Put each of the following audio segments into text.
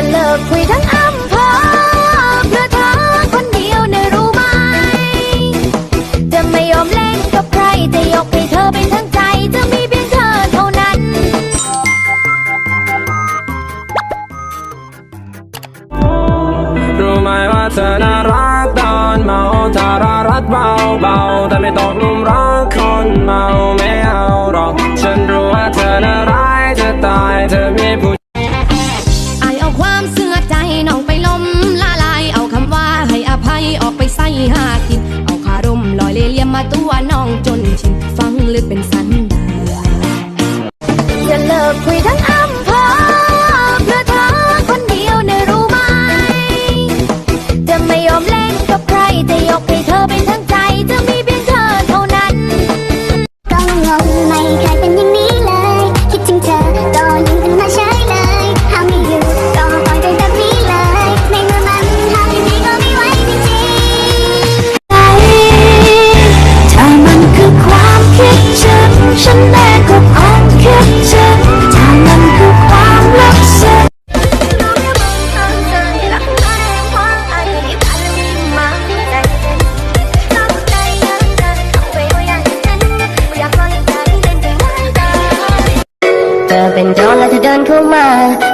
จะเลิกคุยทั้งอำเภอเพื่อเธอคนเดียวนะรู้ไหม จะไม่ยอมเล่นกับใคร จะยกให้เธอเป็นทั้งใจ จะมีเพียงเธอเท่านั้น รู้ไหมว่าเธอน่ารักตอนเมาถ้ารารักเบาเบาๆแต่ไม่ตกลุาตัวน้องจนชินฟังลึกเป็นสันดานจะเลิกคุยทั้งอา เป็นโจรแล้วเธอเดินเข้ามา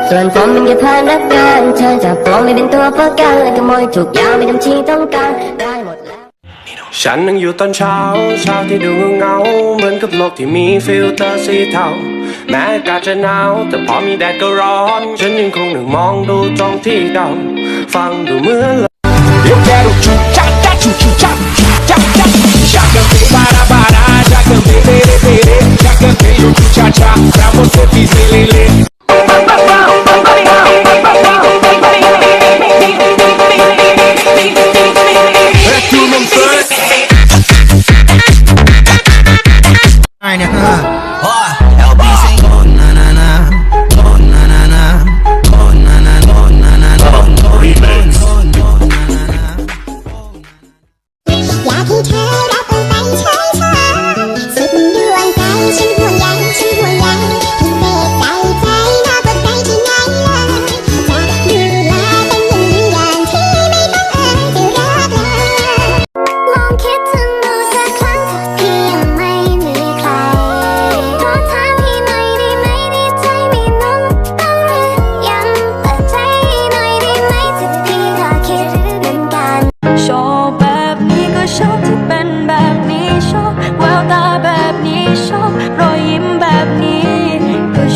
ส่วนผมเป็นแค่พนักงานเธอจับผมไม่เป็นตัวประกันและขโมยทุกอย่างไม่ทำที่ต้องการได้หมดแล้ว ฉันนั่งอยู่ตอนเช้าเช้าที่ดูเงา เหมือนกับโลกที่มีฟิลเตอร์สีเทาแม้อากาศจะหนาวแต่พอมีแดดก็ร้อน ฉันยังคงนั่งมองดูตรงที่เดาฟังดูเหมือน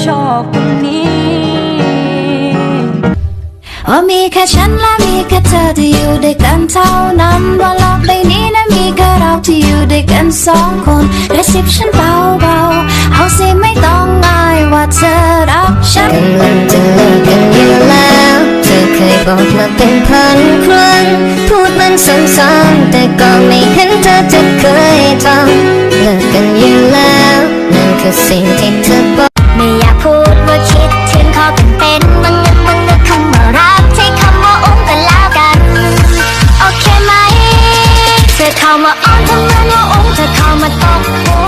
ชอบคนนี้ว่ามีแค่ฉันและมีแค่เธอที่อยู่ด้วยกันเท่านั้นว่าโลกใบนี้นั้นมีแค่เราที่อยู่ด้วยกันสองคนกระซิบฉันเบาๆเอาสิไม่ต้องอายว่าเธอรักฉันกำลังจะเลิกกันอยู่แล้วเธอเคยบอกมาเป็นพันครั้งพูดมันซ้ำๆแต่ก็ไม่เห็นเธอจะเคยทำเลิกกันอยู่แล้วนั่นคือสิ่งที่เธอบอก เข้ามาอ้อนทำไมว่าอุ้มเธอเข้ามาตบหัว